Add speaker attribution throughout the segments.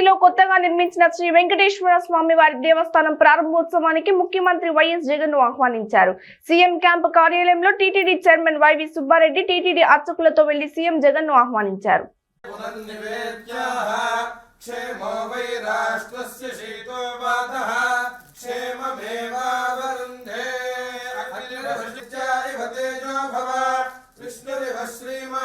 Speaker 1: పుట్టపర్తిలో కొత్తగా నిర్మించిన శ్రీ వెంకటేశ్వర స్వామి వారి దేవస్థానం ప్రారంభోత్సవానికి ముఖ్యమంత్రి వైఎస్ జగన్ ఆహ్వానించారు. సీఎం క్యాంపు కార్యాలయంలో TTD chairman YV Subba Reddy TTD అర్చకులతో వెళ్ళి సీఎం జగన్ను ఆహ్వానించారు
Speaker 2: శ్రీమా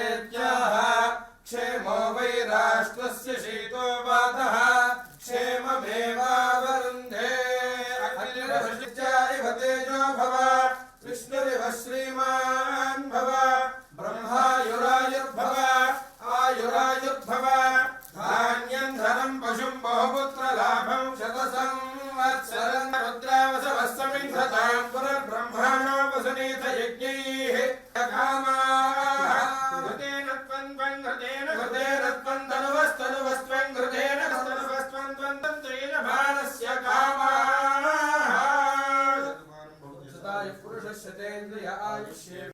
Speaker 2: वृष्टिचा इव तेजो भव विष्णुरिव श्रीमान् भव आयुरायुर्भव धान्यम् धनम् पशुम् बहुपुत्रलाभम् शतसंवत्सरम् रुद्रावसवः समिन्धताम् Ai, chega.